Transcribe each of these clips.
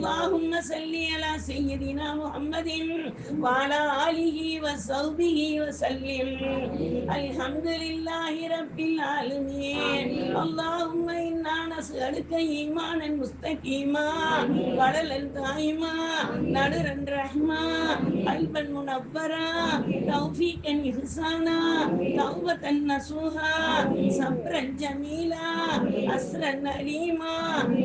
اللهم صل على سيدنا محمد وعلى آله وصحبه وسلم الحمد لله رب العالمين اللهم إنا نسألك إيمانا مستقيما قللا دائما نادرا رحما قلبا منورا توفيقا إحسانا توبة نصوحا صبرا جميلا أسرا أليما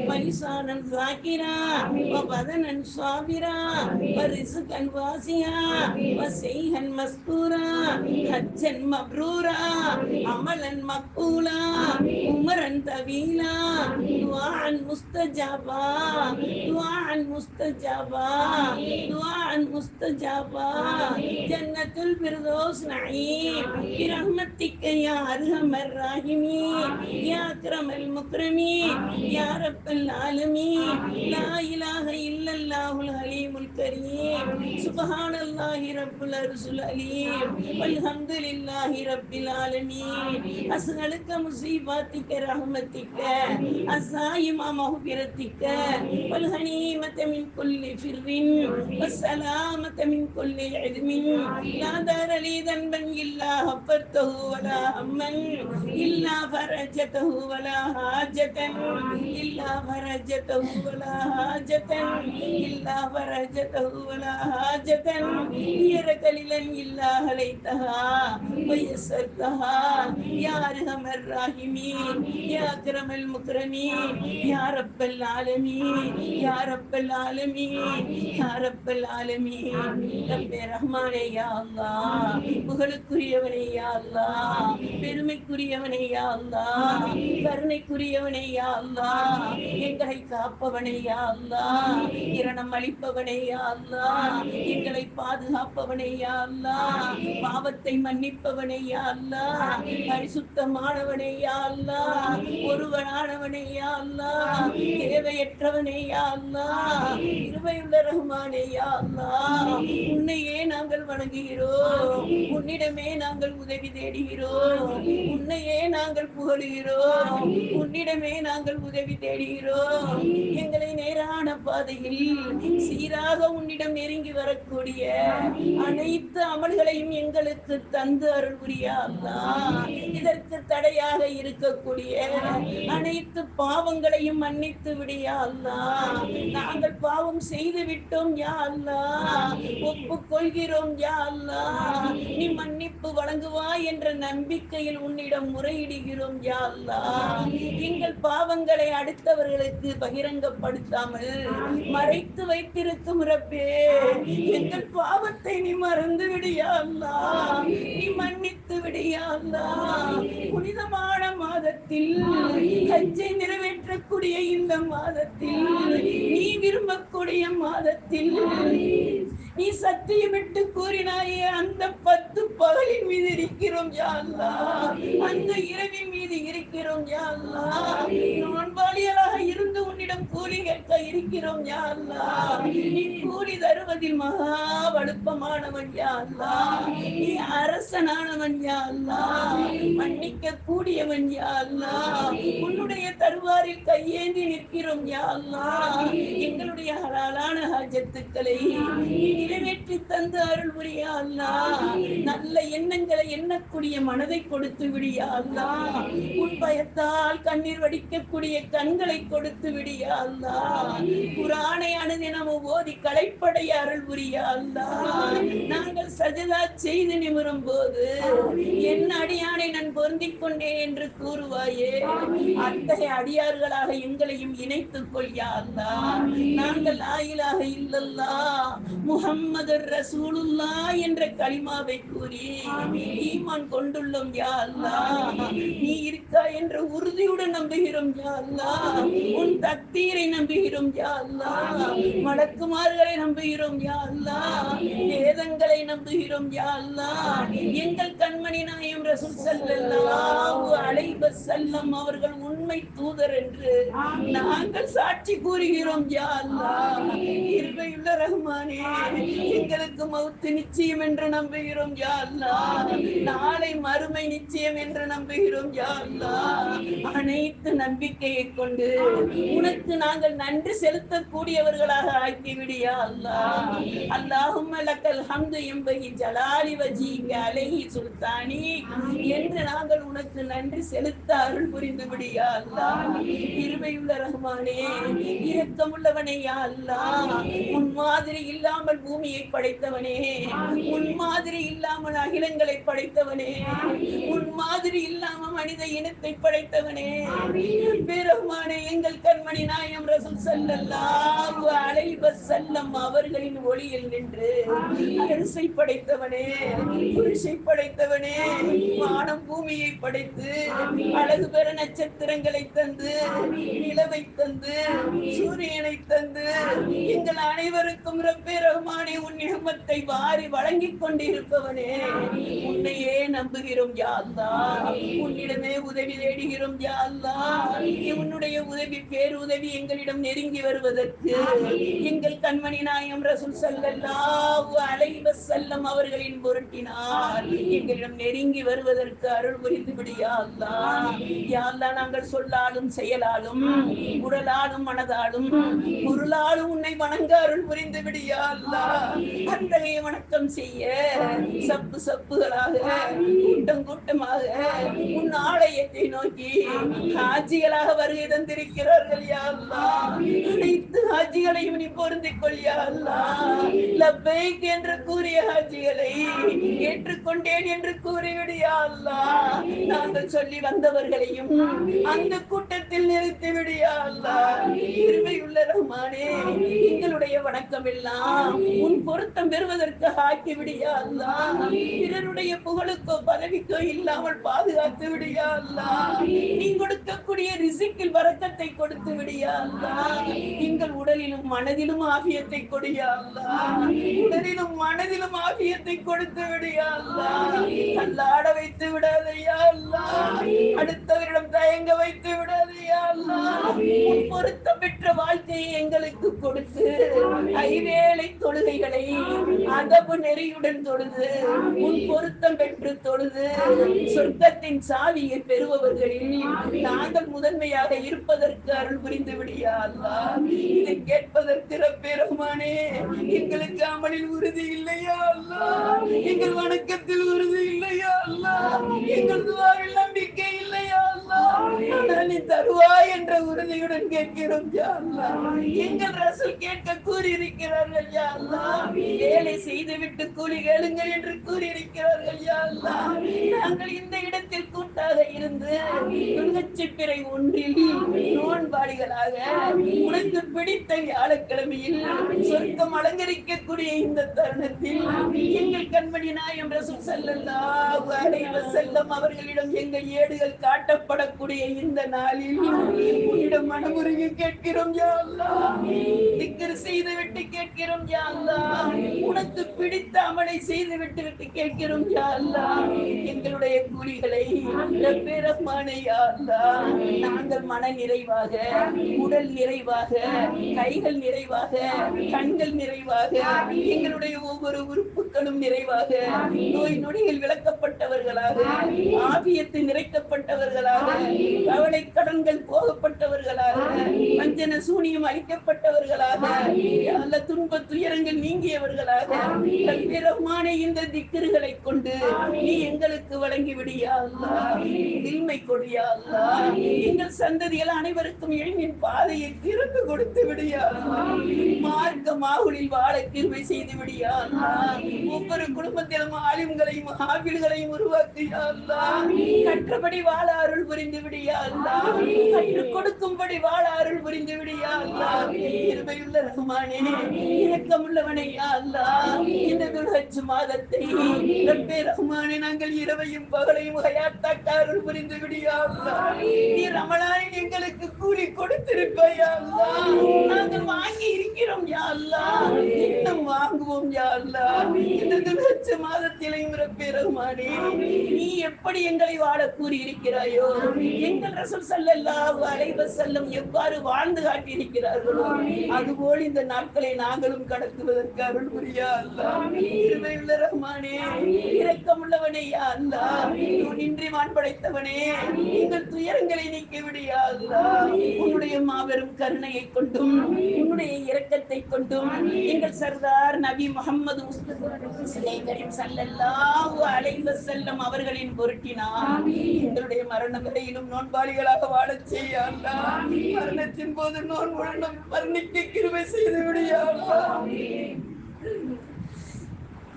ولسانا ذاكرا وبدنا صابرا ورزقا واسعا وسيها مستورا حجا مبرورا عملا مقبولا عمرا طويلا دعاء مستجابا دعاء مستجابا دعاء مستجابا جنة الفردوس نعيم برحمتك يا أرحم الراحمين يا أكرم المكرمين يا رب العالمين لا إله இல்லாஹ இல்லல்லாஹுல் ஹலீமுல் الكريم سبحان الله رب العرش العليم والحمد لله رب العالمين أسألك مصيباتك رحمتك أسائم مغفرتك والغنيمة من كل فر والسلامة من كل علم لا دار لي ذنبا إلا غفرته ولا هما إلا فرجته ولا حاجة إلا فرجته ولا حاجة إلا فرجته ولا حاجة هي قليلا إلا هليتها ويسرتها يا أرحم الراحمين يا أكرم المكرمين يا رب العالمين يا رب العالمين يا رب العالمين ரப்பே ரஹ்மானே யா அல்லாஹ் புகழுக்குரியவனே யா அல்லாஹ் பெருமைக்குரியவனே யா அல்லாஹ் கருணைக்குரியவனே யா அல்லாஹ் எங்களை காப்பவனே யா அல்லாஹ் இரணம் அளிப்பவனே யா அல்லா. எங்களை பாதுகாப்பவனே யா அல்லா. பாவத்தை மன்னிப்பவனே யா அல்லாஹ் பரிசுத்தமானவனே யா அல்லாஹ் ஒருவனானவனே யா அல்லா. தேவையற்றவனே யா இருவையுள்ள ரகுமானே யா உன்னையே நாங்கள் வணங்குகிறோம். உன்னிடமே நாங்கள் உதவி தேடுகிறோம். உன்னையே நாங்கள் புகழுகிறோம். உன்னிடமே நாங்கள் உதவி தேடுகிறோம். எங்களை நேரான பாதையில் சீராக உன்னிடம் நெருங்கி வரக்கூடிய அனைத்து அமல்களையும் எங்களுக்கு தந்து அருள். இதற்கு தடையாக இருக்கக்கூடிய அனைத்து பாவங்களையும் மன்னித்து விடியா அல்லாஹ். நாங்கள் பாவம் செய்து விட்டோம் யா அல்லாஹ். ஒப்புக்கொள்கிறோம் யா அல்லாஹ். நீ மன்னிப்பு வழங்குவாய் என்ற நம்பிக்கையில் உன்னிடம் முறையிடுகிறோம் யா அல்லாஹ். எங்கள் பாவங்களை அடுத்தவர்களுக்கு பகிரங்கப்படுத்தாமல் மறைத்து வைத்திருக்கும் ரப்பே எங்கள் பாவத்தை நீ மறந்து விடியா அல்லாஹ் நீ மன்னித்து விடியா அல்லாஹ் புனிதமான மாதத்தில் ஹஜ்ஜை நிறைவேற்றக்கூடிய இந்த மாதத்தில் நீ விரும்பக்கூடிய மாதத்தில் நீ சத்தியமிட்டு கூறினாயே அந்த பத்து பகலின் மீது இருக்கிறோம் யா அல்லாஹ் அந்த இரவின் மீது இருக்கிறோம் யா அல்லாஹ் நோன்பாளியலாக இருந்து உன்னிடம் கூலி கேட்க இருக்கிறோம் யா அல்லாஹ் நீ கூலி தருவதில் மகா வலுப்பமானவன் யா அல்லாஹ் நீ அரசனானவன் யா அல்லாஹ் மன்னிக்க கூடியவன் யா அல்லாஹ் உன்னுடைய தருவாரில் கையேந்தி நிற்கிறோம் யா அல்லாஹ் எங்களுடைய ஹலாலான ஹஜத்துக்களை நீ நிறைவேற்றி தந்து அருள் புரியா அல்லாஹ் நல்ல எண்ணங்களை எண்ணக்கூடிய மனதை கொடுத்து விடியா அல்லாஹ் உன் பயத்தால் கண்ணீர் வடிக்கக்கூடிய கண்களை கொடுத்து விடியா அல்லாஹ் குரானை அனுதினமும் ஓதி களைப்படைய அருள் புரியா அல்லாஹ் நாங்கள் சஜதா செய்து நிமிரும் போது என் அடியானை நான் பொருந்திக் கொண்டேன் என்று கூறுவாயே. அத்தகைய அடியார்களாக எங்களையும் இணைத்துக் கொள்யா அல்லாஹ் நாங்கள் ஆயிலாக இல்லல்லா. முகம்மது ரசூலுல்லா என்ற களிமாவை கூறி ஈமான் கொண்டுள்ளோம் யா அல்லாஹ். நீ இருக்கா என்ற உறுதியுடன் நம்புகிறோம் யா அல்லாஹ். உன் தக்தீரை நம்புகிறோம் யா அல்லாஹ். மடக்குமார்களை நம்புகிறோம் யா அல்லாஹ். வேதங்களை நம்புகிறோம் யா அல்லாஹ். எங்கள் கண்மணி நாயம் ரசூல் ஸல்லல்லாஹு அலைஹி வஸல்லம் அவர்கள் உண்மை தூதர் என்று நாங்கள் சாட்சி கூறுகிறோம் யா அல்லாஹ். இருவையுள்ள ரஹ்மானே. எங்களுக்கு மவுத்து நிச்சயம் என்று நம்புகிறோம் யா அல்லா. நாளை மறுமை நிச்சயம் என்று நம்புகிறோம் யா அல்லா. அனைத்து நம்பிக்கையை கொண்டு உனக்கு நாங்கள் நன்றி செலுத்தக்கூடியவர்களாக ஆக்கிவிடு யா அல்லாஹ் அல்லாஹும் லக்கல் ஹம்து எம்பகி ஜலாலி வஜி அலகி சுல்தானி. என்று நாங்கள் உனக்கு நன்றி செலுத்த அருள் புரிந்து விடு யா அல்லாஹ் இருமையுள்ள ரஹ்மானே இரக்கமுள்ளவனே யா அல்லாஹ் உன் மாதிரி இல்லாமல் பூமியை படைத்தவனே. உன் மாதிரி இல்லாமல் அகிலங்களை படைத்தவனே. உன் மாதிரி இல்லாம மனித இனத்தை படைத்தவனே. பெருமானே எங்கள் கண்மணி நாயம் ரசூல் ஸல்லல்லாஹு அலைஹி வஸல்லம் அவர்களின் ஒளியில் நின்று அரசை படைத்தவனே. புருஷை படைத்தவனே. வானம் பூமியை படைத்து அழகு பெற நட்சத்திரங்களை தந்து நிலவை தந்து சூரியனை தந்து எங்கள் அனைவருக்கும் ரப்பே ரஹ்மானே உன் நிகமத்தை வாரி வழங்கிக் கொண்டிருப்பவனே. உன்னையே நம்புகிறோம் யாழ்லா உன்னிடமே உதவி தேடுகிறோம் யாழ்லா உன்னுடைய உதவி பேருதவி எங்களிடம் நெருங்கி வருவதற்கு எங்கள் கண்மணி நாயம் ரசூல் ஸல்லல்லாஹு அலைஹி வஸல்லம் அவர்களின் பொருட்டினால் எங்களிடம் நெருங்கி வருவதற்கு அருள் புரிந்துவிடு யாழ்லா யாழ்லா நாங்கள் சொல்லாலும் செயலாலும் உடலாலும் மனதாலும் பொருளாலும் உன்னை வணங்க அருள் புரிந்து விடு யா அல்லாஹ் அத்தகைய வணக்கம் செய்ய சப்பு சப்புகளாக கூட்டம் கூட்டமாக உன் ஆலயத்தை நோக்கி ஹாஜிகளாக வருகை தந்திருக்கிறார்கள் யாருலா அனைத்து ஹாஜிகளையும் நீ பொருந்திக் கொள் யா லப்பைக் என்று கூறிய ஹாஜிகளை ஏற்றுக்கொண்டேன் என்று கூறிவிடு நாங்கள் சொல்லி வந்தவர்களையும் அந்த கூட்டத்தில் நிறுத்தி யா அல்லாஹ். இருமையுள்ள ரஹ்மானே எங்களுடைய வணக்கம் எல்லாம் உன் பொருத்தம் பெறுவதற்கு ஆக்கி விடியா அல்லாஹ் பிறருடைய புகழுக்கோ பதவிக்கோ இல்லாமல் பாதுகாத்து விடியா அல்லாஹ்? நீ கொடுக்கக்கூடிய ரிசிக்கில் வரக்கத்தை கொடுத்து விடியா அல்லாஹ்? எங்கள் உடலிலும் மனதிலும் ஆபியத்தை கொடியா அல்லாஹ்? உடலிலும் மனதிலும் ஆபியத்தை கொடுத்து விடியா அல்லாஹ்? அல்லாட வைத்து விடாதையா அல்லாஹ்? அடுத்தவரிடம் தயங்க வைத்து விடாதையா அல்லாஹ்? உன் பொருத்தம் பெற்ற வாழ்க்கையை எங்களுக்கு கொடுத்து ஐவேளை தொழுகைகளை அதபு நெறியுடன் தொழுது உன் பொருத்தம் பெற்று தொழுது சொர்க்கத்தின் சாவியை பெறுபவர்களில் நாங்கள் முதன்மையாக இருப்பதற்கு அருள் புரிந்து விடியா அல்லாஹ் இதை கேட்பதற்கு ரப்பெருமானே எங்களுக்கு அமலில் உறுதி இல்லையா அல்லா? எங்கள் வணக்கத்தில் உறுதி இல்லையா அல்லா? எங்கள் துவாவில் நம்பிக்கை இல்லையா நீ தருவாய் என்ற உறுதியுடன் கேட்கிறோம் எங்கள் ரசூல் கேட்க கூறியிருக்கிறார்கள் வேலை செய்துவிட்டு கூலி கேளுங்கள் என்று கூறியிருக்கிறார்கள் நாங்கள் இந்த இடத்தில் கூட்டாக இருந்து துங்கச்சிப்பிறை ஒன்றில் நோன்பாடிகளாக உனக்கு பிடித்த வியாழக்கிழமையில் சொர்க்கம் அலங்கரிக்கக்கூடிய இந்த தருணத்தில் எங்கள் கண்மணி நாயம் ரசூல் ஸல்லல்லாஹு அலைஹி வஸல்லம் அவர்களிடம் எங்கள் ஏடுகள் காட்டப்படக்கூடிய இந்த நாளில் உன்னிடம் மனமுருகி கேட்கிறோம் திக்கர் செய்து விட்டு கேட்கிறோம் உனக்கு பிடித்த அமலை செய்து விட்டு விட்டு கேட்கிறோம் எங்களுடைய கூலிகளை நாங்கள் மன நிறைவாக உடல் நிறைவாக கைகள் நிறைவாக கண்கள் நிறைவாக எங்களுடைய ஒவ்வொரு உறுப்புகளும் நிறைவாக நோய் நொடிகள் விளக்கப்பட்டவர்களாக ஆவியத்து நிறைக்கப்பட்டவர்களாக கவலை கடன்கள் போகப்பட்டவர்களாக வஞ்சன சூனியம் அளிக்கப்பட்டவர்களாக அல்ல துன்ப துயரங்கள் நீங்கியவர்களாக ரஹ்மான இந்த திக்கிறுகளை கொண்டு நீ எங்களுக்கு வழங்கி விடியா கொடியா எங்கள் சந்ததிகள் அனைவருக்கும் எளிமின் பாதையை திறந்து கொடுத்து விடியா மார்க்க மாகுலில் வாழ கிருபை செய்து விடியா ஒவ்வொரு குடும்பத்திலும் ஆலிம்களையும் ஆவில்களையும் உருவாக்கியா கற்றபடி வாழ அருள் புரிந்து புரிந்துவிடியா கொடுக்கும்படி வாழ அருள் புரிந்துவிடியா இருமையுள்ள ரகுமானே இணக்கமுள்ளவனையா அல்லா. இந்த துர்ஹஜ் மாதத்தை ரப்பே ரகுமானே நாங்கள் இரவையும் பகலையும் ஹயாத்தாக்க அருள் புரிந்துவிடியா நீ ரமணானின் எங்களுக்கு கூலி கொடுத்திருப்பையா நாங்கள் வாங்கி இருக்கிறோம் யா இன்னும் வாங்குவோம் யா அல்லா. இந்த துர்ஹஜ் மாதத்திலையும் ரப்பே ரகுமானே நீ எப்படி எங்களை வாழ கூறி இருக்கிறாயோ எங்கள் ரசூல் ஸல்லல்லாஹு அலைஹி வஸல்லம் எவ்வாறு வாழ்ந்து காட்டி இருக்கிறார்களோ அதுபோல் இந்த நாட்களை நாங்களும் கடத்துவதற்கு அருள் புரியா அல்லாஹ் ரஹ்மானே இரக்கமுள்ளவனே யா அல்லாஹ். இன்றி வான் படைத்தவனே எங்கள் துயரங்களை நீக்கி விடியா அல்லாஹ். உன்னுடைய மாபெரும் கருணையை கொண்டும் உன்னுடைய இரக்கத்தை கொண்டும் எங்கள் சர்தார் நபி முகமது கரீம் ஸல்லல்லாஹு அலைஹி வஸல்லம் அவர்களின் பொருட்டினார் எங்களுடைய மரண வரையிலும் நோன்பாளிகளாக வாழச் செய்ய மரணத்தின் போது நோன்புடன் மரணிக்கு கிருமை செய்து விடியா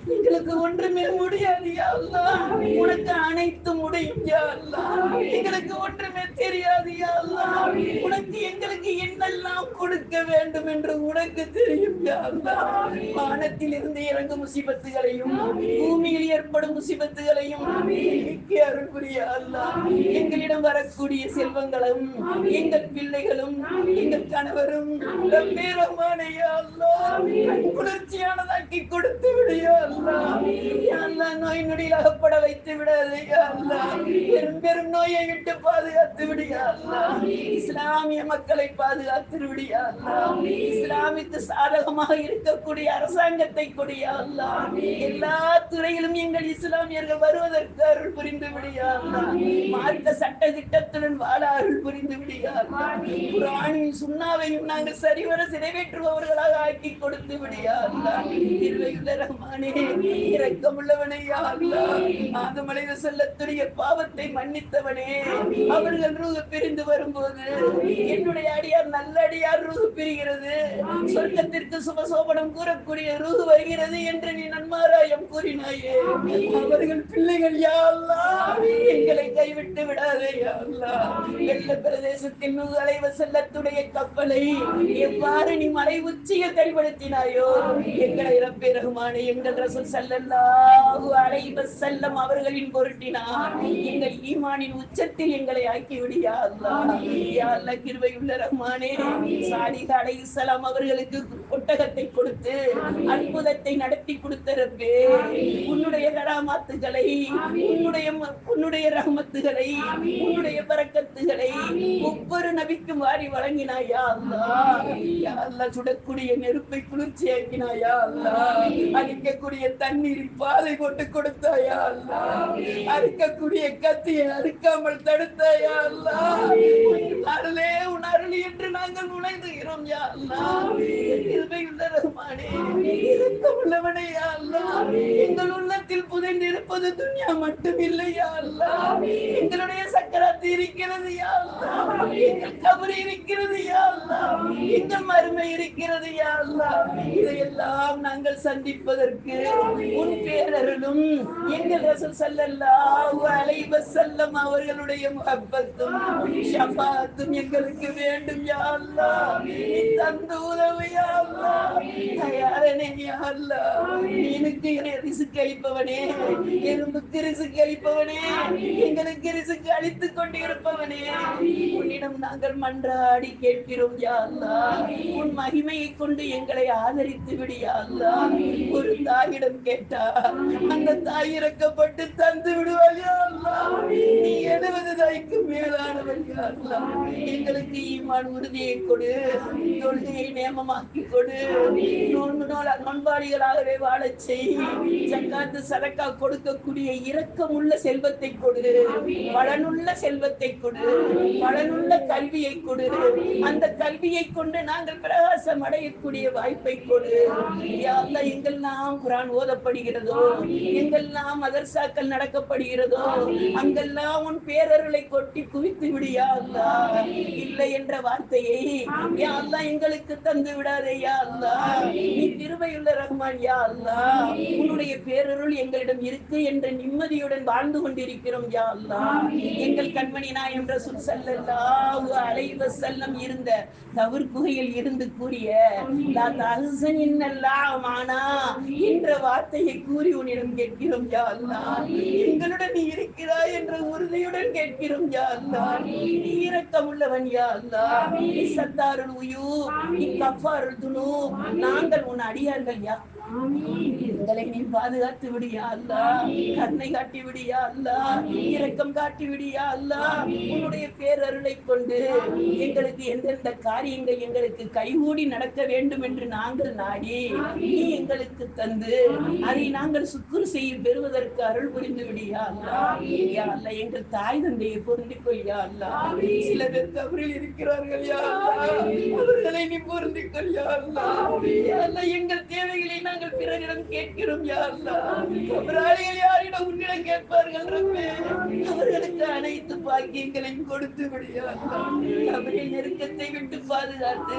எங்களுக்கு ஒன்றுமே முடியாது உனக்கு அனைத்து முடியும் எங்களுக்கு ஒன்றுமே தெரியாது உனக்கு எங்களுக்கு கொடுக்க வேண்டும் என்று உனக்கு தெரியும் வானத்தில் இருந்து இறங்கும் முசிபத்துகளையும் பூமியில் ஏற்படும் முசிபத்துகளையும் அருள் புரிய எங்களிடம் வரக்கூடிய செல்வங்களும் எங்கள் பிள்ளைகளும் எங்கள் கணவரும் குளிர்ச்சியானதாக்கி கொடுத்து விடியா அல்லா. நோய் நொடியில் அகப்பட வைத்து விடாதையா அல்லா. பெரும் பெரும் நோயை விட்டு பாதுகாத்து விடியா அல்லா. இஸ்லாமிய மக்களை பாதுகாத்து விடியா அல்லாஹ் சாதகமாக இருக்கக்கூடிய அரசாங்கத்தை கொடியா எல்லா துறையிலும் எங்கள் இஸ்லாமியர்கள் வருவதற்கு அருள் புரிந்து விடியா மார்க்க சட்ட திட்டத்துடன் வாழ அருள் புரிந்து விடியா அல்லாஹ் நாங்கள் சரிவர நிறைவேற்றுபவர்களாக ஆக்கி கொடுத்து விடியா அல்லாஹ். திருவையுள்ள ரஹ்மானே இரக்கமுள்ளவனே யா அல்லாஹ். பாவத்தை மன்னித்தவனே. அவர்கள் பிரிந்து வரும்போது என்னுடைய அடியார் நல்ல அடியார் ரூஹ் பிரிகிறது. சொர்க்கத்திற்கு சுமசோபனம் கூறக்கூடிய ரூஹ் வருகிறது என்று நீ நன்மாராயம் கூறினாயே. அவர்கள் பிள்ளைகள் யா எங்களை கைவிட்டு விடாதே யா வெள்ள பிரதேசத்தின் நூறு அலைவ செல்லத்துடைய கப்பலை எவ்வாறு நீ மலை உச்சியை கைப்படுத்தினாயோ எங்களை இறப்பே ரகுமானே எங்கள் ரசூல் ஸல்லல்லாஹு அலைவ செல்லம் அவர்களின் பொருட்டினார் எங்கள் ஈமானின் உச்சத்தில் எங்களை ஆக்கி விடியா அல்லா யா கிருபையுள்ள ரஹ்மானே சாலிஹ் அலைஹிஸ்ஸலாம் அவர்களுக்கு ஒட்டகத்தை கொடுத்து அற்புதத்தை நடத்தி கொடுத்திருப்பே. உன்னுடைய கராமாத்துகளை உன்னுடைய உன்னுடைய ரஹ்மத்துகளை உன்னுடைய பறக்கத்துகளை ஒவ்வொரு நபிக்கும் வாரி வழங்கினாயா அல்லா? யா சுடக்கூடிய நெருப்பை குளிர்ச்சியாக்கினாயா அல்லா? அழிக்கக்கூடிய தண்ணீரில் பாதை போட்டு கொடுத்தாயா அல்லா? அறுக்கக்கூடிய கத்தியை அறுக்காமல் தடுத்தாயா அல்லா? அருளே உன் அருள் என்று நாங்கள் நுழைந்துகிறோம் யா அல்லாஹ் கிருபையுள்ள ரஹ்மானே இரக்கமுள்ளவனே யா அல்லாஹ் எங்கள் உள்ளத்தில் புதைந்திருப்பது துன்யா மட்டும் இல்லை யா அல்லாஹ் எங்களுடைய சக்கராத்து இருக்கிறது யா அல்லாஹ் எங்கள் கபர் இருக்கிறது இந்த மருமை இருக்கிறது யா இதையெல்லாம் நாங்கள் சந்திப்பதற்கு உன் பேரருளும் எங்கள் ரசம் ஸல்லல்லாஹு அலைவ வஸல்லம் அவர்களுடைய முகப்பத்தும் ஷபாத்தும் எங்களுக்கு வேண்டும் யா நீ தந்த உதவு யா தயாரனே யா எனக்கு நீனுக்கு ரிசுக்கு அளிப்பவனே எறும்புக்கு ரிசுக்கு அளிப்பவனே எங்களுக்கு ரிசுக்கு அளித்துக் கொண்டிருப்பவனே. உன்னிடம் நாங்கள் மன்றாடி கேட்கிறோம் யா உன் மகிமையை கொண்டு எங்களை ஆதரித்து விடு யா அல்லாஹ் ஒரு தாயிடம் கேட்டா அந்த தாய் இறக்கப்பட்டு தந்து விடுவாள் யா அல்லாஹ் நீ எழுபது தாய்க்கு அல்லாஹ் எங்களுக்கு ஈமான் உறுதியை கொடு. தொழுகையை நேமமாக்கி கொடு. நோன்பு நோல நோன்பாளிகளாகவே வாழச் செய். ஜக்காத்து சதக்கா கொடுக்கக்கூடிய இரக்கமுள்ள செல்வத்தை கொடு. பலனுள்ள செல்வத்தை கொடு. பலனுள்ள கல்வியை கொடு. அந்த கல்வியை கொண்டு கொண்டு நாங்கள் பிரகாசம் அடையக்கூடிய வாய்ப்பை கொடு. யா அல்லாஹ் எங்கெல்லாம் குரான் ஓதப்படுகிறதோ எங்கெல்லாம் மதர்சாக்கள் நடக்கப்படுகிறதோ அங்கெல்லாம் உன் பேரர்களை கொட்டி குவித்து விடியா இல்லை என்ற வார்த்தையை யா எங்களுக்கு தந்து விடாதையா யா நீ திருமையுள்ள ரஹ்மான் யா அல்லாஹ் உன்னுடைய பேரருள் எங்களிடம் இருக்கு என்ற நிம்மதியுடன் வாழ்ந்து கொண்டிருக்கிறோம் யா அல்லாஹ் எங்கள் கண்மணி நாயம் ரசூல் ஸல்லல்லாஹு அலைஹி வஸல்லம் இருந்த தவிர் குகையில் இருந்து கூறிய என்ற வார்த்தையை கூறி உன்னிடம் கேட்கிறோம் யா எங்களுடன் நீ இருக்கிறாய் என்ற உறுதியுடன் கேட்கிறோம் யா அல்லாஹ் நீ இரக்கமுள்ளவன் யா அல்லாஹ் நீ சத்தாருல் உயூ நீ கஃபாருல் துனூப். நாங்கள் உன் அடியார்கள் யா. எங்களை நீ பாதுகாத்து விடியா அல்லா கருணை காட்டி விடியா அல்லா இரக்கம் காட்டி விடியா அல்லா உன்னுடைய பேரருளை கொண்டு எங்களுக்கு எந்தெந்த காரியங்கள் எங்களுக்கு கைகூடி நடக்க வேண்டும் என்று நாங்கள் நாடி நீ எங்களுக்கு தந்து அதை நாங்கள் சுக்குரு செய்ய பெறுவதற்கு அருள் புரிந்து விடியா அல்லா எங்கள் தாய் தந்தையை பொருந்திக் கொள்யா அல்லா? சில பேர் கபரில் இருக்கிறார்கள் அவர்களை நீ பொருந்திக் கொள்யா அல்லா? எங்கள் தேவைகளை நாங்கள் பிறரிடம் கேட்கிறோம் இருக்கிறோம் அல்லா யாரிடம் உன்னிடம் கேட்பார்கள் அவர்களுக்கு அனைத்து பாக்கியங்களையும் கொடுத்து விடியா அல்லா நெருக்கத்தை விட்டு பாதுகாத்து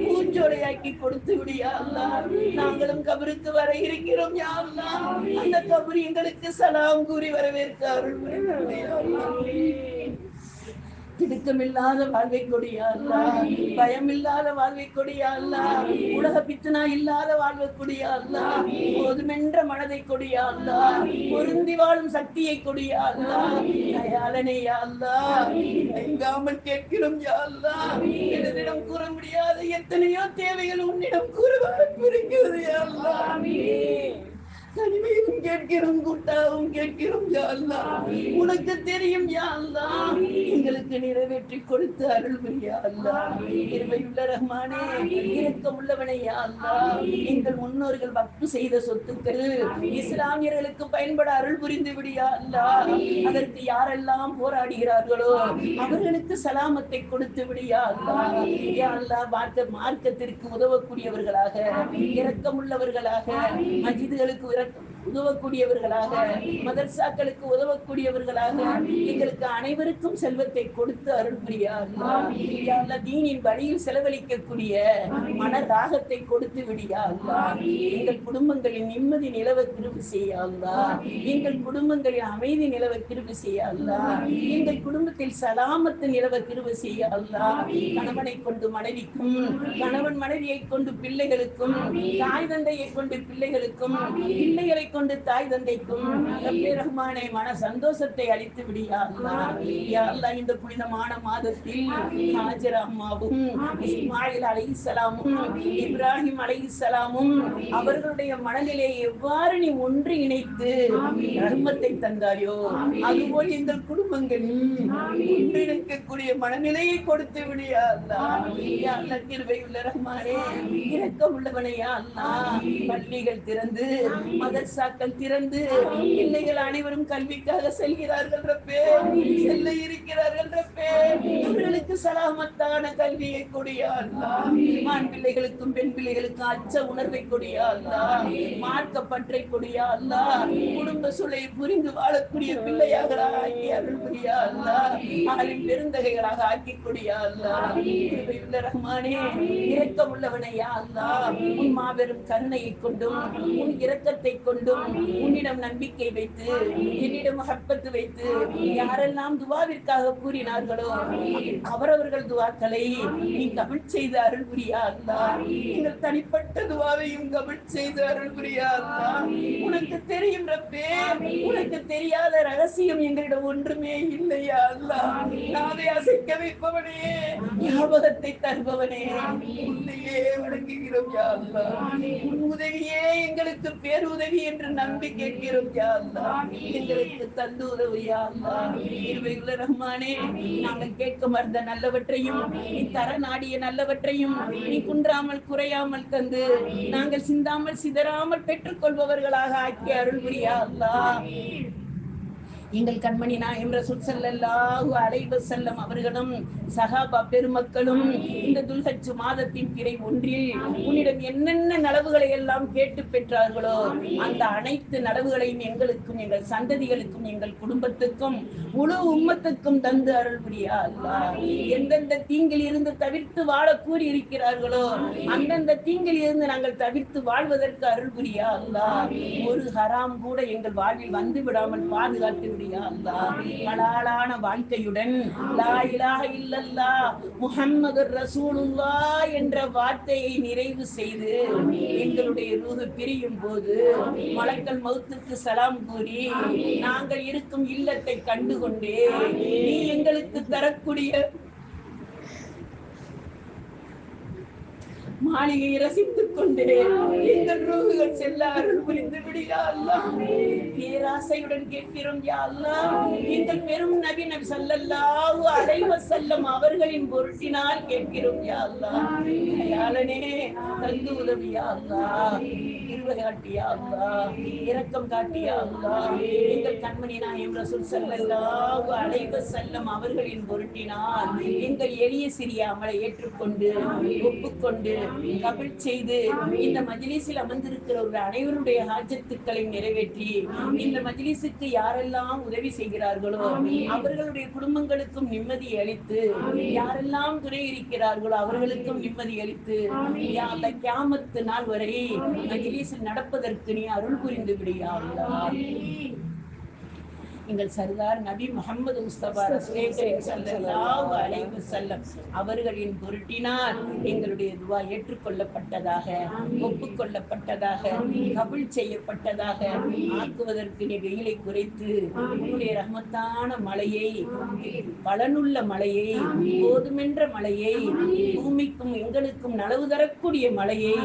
பூஞ்சோடையாக்கி கொடுத்து விடியா நாங்களும் கபருக்கு வர இருக்கிறோம் யா அந்த கபர் எங்களுக்கு சலாம் கூறி வரவேற்க அருள் திடுக்கமில்லாத வாழ்வை கொடியா பயமில்லாத வாழ்வை கொடியா உலக பித்தனா இல்லாத வாழ்வை கொடியா போதுமென்ற மனதை கொடியா பொருந்தி வாழும் சக்தியை கொடியா அல்லா. தயாளனே யா எங்காமல் கேட்கிறோம் யா என்னிடம் கூற முடியாத எத்தனையோ தேவைகள் உன்னிடம் கூற இருக்கிறது யா அல்லா தனிமையும் கேட்கிறோம் கூட்டாவும் கேட்கிறோம் யா உனக்கு தெரியும் யா எங்களுக்கு நிறைவேற்றி கொடுத்து அருள் புரியா அல்லாஹ் இருவையுள்ள ரஹ்மானே இரக்கம் உள்ளவனே யா எங்கள் முன்னோர்கள் வக்ஃப் செய்த சொத்துக்கள் இஸ்லாமியர்களுக்கு பயன்பட அருள் புரிந்து விடியா அல்லாஹ் அதற்கு யாரெல்லாம் போராடுகிறார்களோ அவர்களுக்கு சலாமத்தை கொடுத்து விடியா அல்லாஹ் யா மார்க்க மார்க்கத்திற்கு உதவக்கூடியவர்களாக இரக்கமுள்ளவர்களாக மஜிதுகளுக்கு இரக்க உதவக்கூடியவர்களாக மதர்சாக்களுக்கு உதவக்கூடியவர்களாக எங்களுக்கு அனைவருக்கும் செல்வத்தை கொடுத்து அருள் புரியார் தீனின் வழியில் செலவழிக்கக்கூடிய மன ராகத்தை கொடுத்து விடியார். எங்கள் குடும்பங்களின் நிம்மதி நிலவ கிருபி செய்ய எங்கள் குடும்பங்களில் அமைதி நிலவ கிருபி செய்ய எங்கள் குடும்பத்தில் சலாமத்து நிலவ கிருபி செய்ய கணவனை கொண்டு மனைவிக்கும் கணவன் மனைவியை கொண்டு பிள்ளைகளுக்கும் தாய் தந்தையை கொண்டு பிள்ளைகளுக்கும் பிள்ளைகளை கொண்டு தாய் தந்தைக்கும் ரஹ்மானே மன சந்தோஷத்தை அளித்து விடியா. இந்த புனிதமான மாதத்தில் ஹாஜர் அம்மாவும் இஸ்மாயில் அலைஹிஸ்ஸலாமும் இப்ராஹிம் அலைஹிஸ்ஸலாமும் அவர்களுடைய மனநிலையை எவ்வாறு நீ ஒன்று இணைத்து தர்மத்தை தந்தாயோ? அதுபோல் எங்கள் குடும்பங்களில் ஒன்றிணைக்கக்கூடிய மனநிலையை கொடுத்து விடியா. யா அல்லாஹ் கிருபையுள்ள ரஹ்மானே இரக்கம் உள்ளவனே யா அல்லாஹ். பள்ளிகள் திறந்து மதர்சாக்கள் திறந்து பிள்ளைகள் அனைவரும் கல்விக்காக செல்கிறார்கள் ரப்பே. செல்ல இருக்கிறார்கள் ரப்பே. அவர்களுக்கு சலாமத்தான கல்வியை கொடியா அல்லாஹ் ஆண் பிள்ளைகளுக்கும் பெண் பிள்ளைகளுக்கும் அச்ச உணர்வை கொடியா மார்க்க பற்றை கொடியா குடும்ப சூழலை புரிந்து வாழக்கூடிய பிள்ளையாக ஆக்கி அருள் புரியா ஆளின் பெருந்தகைகளாக ஆக்கி கொடியா ரஹ்மானே இரக்கம் உள்ளவனையா யா உன் மாபெரும் கருணையை கொண்டும் உன் இரக்கத்தை கொண்டும் உன்னிடம் நம்பிக்கை வைத்து என்னிடம் ஹப்பத்து வைத்து யாரெல்லாம் துவாவிற்காக கூறினார்களோ அவரவர்கள் துவாக்களை நீ கமிழ் செய்து அருள் புரியா எங்கள் தனிப்பட்ட துவாவையும் கமிழ் செய்து அருள் புரியா உனக்கு தெரியும் ரப்பே உனக்கு தெரியாத ரகசியம் எங்களிடம் ஒன்றுமே இல்லையா அல்லா நாவை அசைக்க வைப்பவனே ஞாபகத்தை தருபவனே. உன்னையே வணங்குகிறோம் யா அல்லாஹ். உன் உதவியே எங்களுக்கு பேருதவி என்று நம்பி கேட்கிறோம் எங்களுக்கு தந்து உதவியா இருவையுள்ள ரஹ்மானே நாங்கள் கேட்க மறந்த நல்லவற்றையும் நீ தர நாடிய நல்லவற்றையும் நீ குன்றாமல் குறையாமல் தந்து நாங்கள் சிந்தாமல் சிதறாமல் பெற்றுக்கொள்பவர்களாக ஆக்கி அருள் புரியா அல்லா எங்கள் கண்மணி நாயம் ரசூல் ஸல்லல்லாஹு அலைஹி வஸல்லம் அவர்களும் சஹாபா பெருமக்களும் இந்த துல்ஹஜ் மாதத்தின் பிறை ஒன்றில் உன்னிடம் என்னென்ன நலவுகளை எல்லாம் கேட்டு பெற்றார்களோ அந்த அனைத்து நலவுகளையும் எங்களுக்கும் எங்கள் சந்ததிகளுக்கும் எங்கள் குடும்பத்துக்கும் முழு உம்மத்துக்கும் தந்து அருள் புரியா எந்தெந்த தீங்கில் இருந்து தவிர்த்து வாழ கூறி இருக்கிறார்களோ அந்தந்த தீங்கில் இருந்து நாங்கள் தவிர்த்து வாழ்வதற்கு அருள் புரியா அல்லாஹ். ஒரு ஹராம் கூட எங்கள் வாழ்வில் வந்து விடாமல் பாதுகாத்து விடியா ஹலாலான வாழ்க்கையுடன் லா இலாஹ முஹம்மது என்ற வார்த்தையை நிறைவு செய்து எங்களுடைய ரூது பிரியும் போது மலக்கல் மௌத்துக்கு சலாம் கூறி நாங்கள் இருக்கும் இல்லத்தை கண்டுகொண்டே நீ எங்களுக்கு தரக்கூடிய மாளிகையை ரசித்துக் கொண்டு எங்கள் ரூகுகள் செல்ல அருள் புரிந்து விடியா அல்லாஹ். பேராசையுடன் கேட்கிறோம் யா அல்லாஹ். எங்கள் பெரும் நபி நபி ஸல்லல்லாஹு அலைஹி வஸல்லம் அவர்களின் பொருட்டினால் கேட்கிறோம் யா அல்லாஹ். தந்து உதவி யா அல்லாஹ். கிருபை காட்டி யா இரக்கம் காட்டியா யா எங்கள் கண்மணி நாயம் ரசூல் சல்லல்லாஹு அலைஹி வஸல்லம் அவர்களின் பொருட்டினால் எங்கள் எளிய சிறிய அமலை ஏற்றுக்கொண்டு ஒப்புக்கொண்டு கபில் செய்து இந்த மஜ்லிஸில் அமர்ந்திருக்கிற ஒரு அனைவருடைய ஹாஜத்துக்களை நிறைவேற்றி இந்த மஜ்லிஸுக்கு யாரெல்லாம் உதவி செய்கிறார்களோ அவர்களுடைய குடும்பங்களுக்கும் நிம்மதி அளித்து யாரெல்லாம் துணை இருக்கிறார்களோ அவர்களுக்கும் நிம்மதி அளித்து கியாமத்து நாள் வரை மஜ்லிஸ் நடப்பதற்கு நீ அருள் புரிந்து விடியா எங்கள் சர்தார் நபி முகமது முஸ்தபா அலைஹி வஸல்லம் அவர்களின் பொருட்டினால் எங்களுடைய துவா ஏற்றுக்கொள்ளப்பட்டதாக ஒப்புக்கொள்ளப்பட்டதாக கபுல் செய்யப்பட்டதாக ஆக்குவதற்கு நீ வெயிலை குறைத்து உன்னுடைய ரஹ்மத்தான மழையை பலனுள்ள மழையை போதுமென்ற மழையை பூமிக்கும் எங்களுக்கும் நலவு தரக்கூடிய மழையை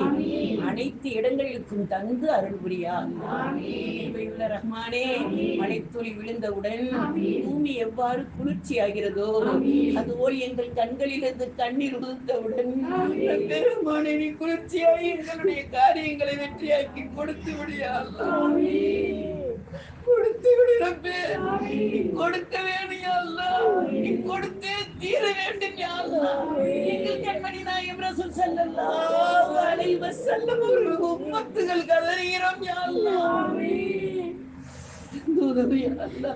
அனைத்து இடங்களிலுக்கும் தந்து அருள் புரியா. ரஹ்மானே மழைத்துளி விழுந்தவுடன் பூமி எவ்வாறு குளிர்ச்சி ஆகிறதோ அதுபோல் எங்கள் கண்களிலிருந்து கண்ணீர் உதிர்ந்தவுடன் பெருமானே நீ குளிர்ச்சியாய் எங்களுடைய காரியங்களை வெற்றியாக்கி கொடுத்து விடியா கொடுத்து விடு ரப்பே நீ கொடுக்க அல்லாஹ் நீ கொடுத்தே தீர அல்லாஹ் எங்கள் கண்மணி நாயம் ரசூல் ஸல்லல்லாஹு அலைஹி வஸல்லம் அவர்கள் உம்மத்துகள் கதறுகிறோம் யா அல்லாஹ் واستغفره يا الله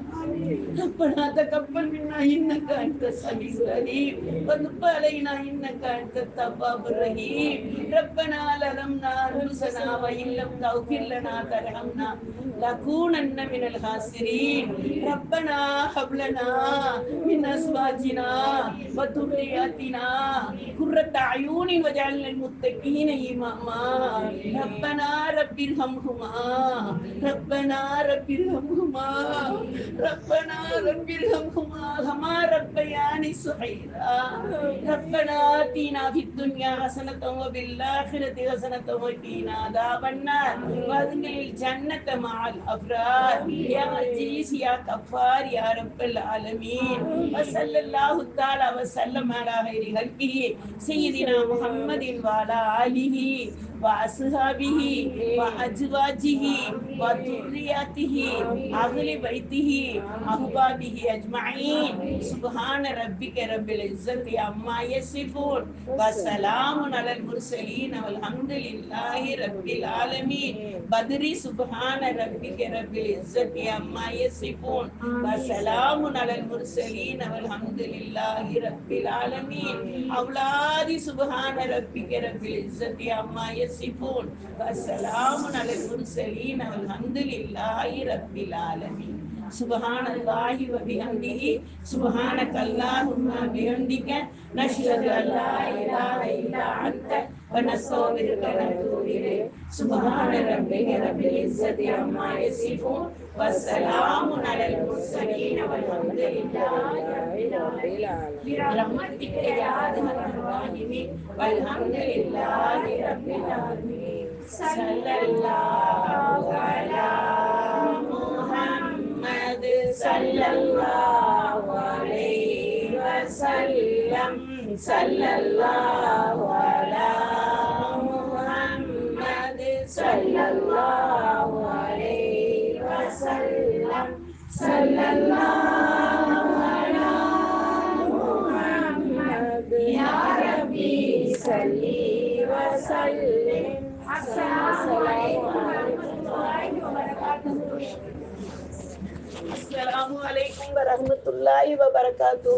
ربنا تقبل منا انك انت السميع العليم وتب علينا انك انت التواب الرحيم ربنا ظلمنا انفسنا وان لم تغفر لنا ترحمنا لنكونن من الخاسرين ربنا هب لنا من ازواجنا وذرياتنا قرة اعين واجعلنا المتقين اماما ربنا رب ارحمهما ربنا رب ارحمهما ربنا رب ارحمهما كما ربياني صغيرا ربنا آتنا في الدنيا حسنة وفي الآخرة حسنة وقنا عذاب النار وادخل الجنة مع الأبرار يا عزيز يا غفار يا رب العالمين وصلى الله تعالى وسلم على خير خلقه سيدنا محمد وعلى آله وأصحابه وأزواجه وذرياته أهل بيته أحبابه أجمعين سبحان ربك رب العزة عما يصفون وسلام على المرسلين والحمد لله رب العالمين بدري سبحان ربك رب العزة عما يصفون وسلام على المرسلين والحمد لله رب العالمين أولادي سبحان ربك رب العزة عما يصفون وسلام على المرسلين والحمد لله رب العالمين سبحان الله وبحمده سبحانك اللهم بحمدك نشهد ان لا اله الا انت ونستغفرك ونتوب اليك سبحان ربك رب العزه عما يصفون والسلام على المرسلين والحمد لله رب العالمين برحمتك يا ارحم الراحمين والحمد لله رب العالمين صلى الله على محمد صلى الله عليه وسلم صلى الله على sallallahu alaihi wasallam sallallahu ala Muhammad. Ya Rabbi salli wa sallim. Assalamu alaikum warahmatullahi wabarakatuh assalamu alaikum warahmatullahi wabarakatuh